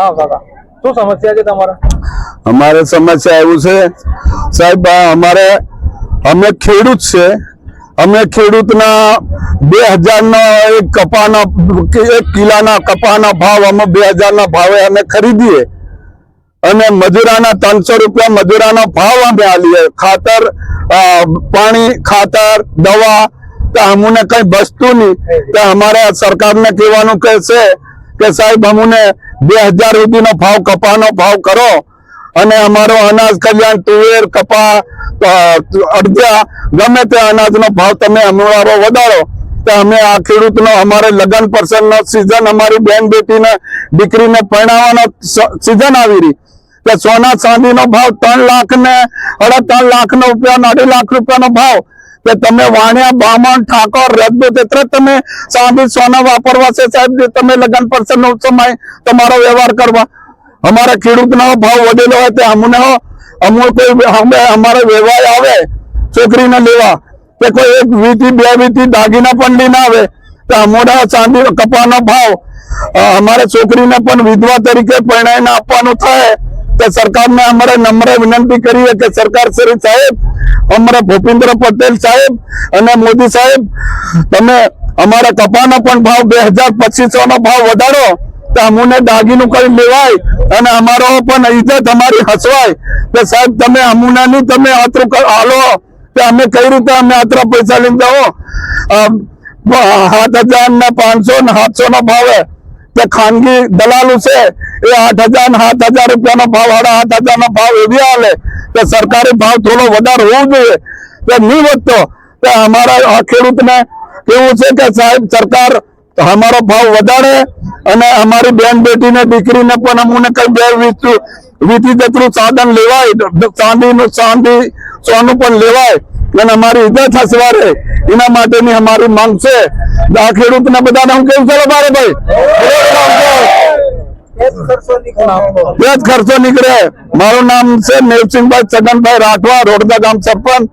હા શું સમસ્યા છે તમારા? અમારે સમસ્યા એવું છે. સાહેબ અમારે, અમે ખેડૂત છે. અમે ખેડૂતના બે હજારના એક કપાના, એક કિલાના કપાના ભાવ અમે બે હજારના ભાવે અમે ખરીદીએ. અને મજૂરાના ત્રણસો રૂપિયા મજૂરાનો ભાવ અમે આલીએ. ખાતર પાણી, ખાતર, દવા, તો અમને કઈ બચતું નહીં. તો અમારે સરકારને કહેવાનું કે છે કે સાહેબ, અમને બે હજાર સુધીનો ભાવ કપાનો ભાવ કરો અને અમારો અનાજ કલ્યાણ, તુવેર, કપા અડધા, ગમે તે અનાજનો ભાવ તમે અમારો વધારો, તો અમે આ ખેડૂતનો, અમારે લગ્ન પ્રસંગનો સિઝન અમારી બેન બેટીને દીકરીને પરણાવવાનો સિઝન આવી રહી. કે સોના ચાંદીનો ભાવ ત્રણ લાખ ને અઢા ત્રણ લાખ નો રૂપિયા અઢી લાખ રૂપિયાનો ભાવ કે તમે વાણિયા, બામણ, ઠાકોર રજપૂત એટલે તમે સાંભળી, સોના વાપરવા છે સાહેબ તમે લગ્ન પ્રસંગ નો સમય તમારો વ્યવહાર કરવા. અમારા ખેડૂતનો ભાવ વધેલો હોય તે અમને અમુક કોઈ અમે, અમારો વ્યવહાર આવે, છોકરીને લેવા. કે કોઈ એક વીથી બે વીથી દાગીના પણ લઈને આવે, તો અમોડા ચાંદી કપાનો ભાવ અમારે છોકરીને પણ વિધવા તરીકે પરિણામ આપવાનું થાય. તો સરકારને અમારે નમ્ર વિનંતી કરીએ કે સરકાર શ્રી સાહેબ, અમારા ભૂપેન્દ્ર પટેલ સાહેબ અને મોદી સાહેબ, તમે અમારા કપાનો પણ ભાવ બે હજાર પચીસો નો ભાવ વધારો, તો અમને દાગીનું કઈ લેવાય અને અમારો પણ ઇજ્જત અમારી હસવાય. કે સાહેબ, તમે અમુના ની તમે આતરું હાલો. કે અમે કઈ રીતે અમે આતરા પૈસા લઈને જાઓ? સાત હજાર ને પાંચસો ને સાતસો નો ભાવે કે ખાનગી દલાલો છે, એ આઠ હજાર સાત હજાર રૂપિયાનો ભાવ, સાડા સાત હજાર નો ભાવ એવી હાલે કે સરકારી ભાવ થોડો વધારે હોવો જોઈએ. કે નહીં વધતો, કે અમારા આ ખેડૂતને કેવું છે કે સાહેબ, સરકાર અમારો ભાવ વધારે અને અમારી બેન બેટીને, દીકરીને પણ અમને કઈ બે વીતું વીતી જેટલું સાધન લેવાય ચાંદીનું ચાંદી સોનું પણ લેવાય. અને અમારી ઈજા છે સવારે એના માટેની અમારી માંગ છે. આ ખેડૂતને બધાને હું કેવું છે મારે ભાઈ? જ ખર્ચો નીકળે. મારું નામ છે મેવસિંહભાઈ છગનભાઈ રાઠવા રોડદા ગામ સરપંચ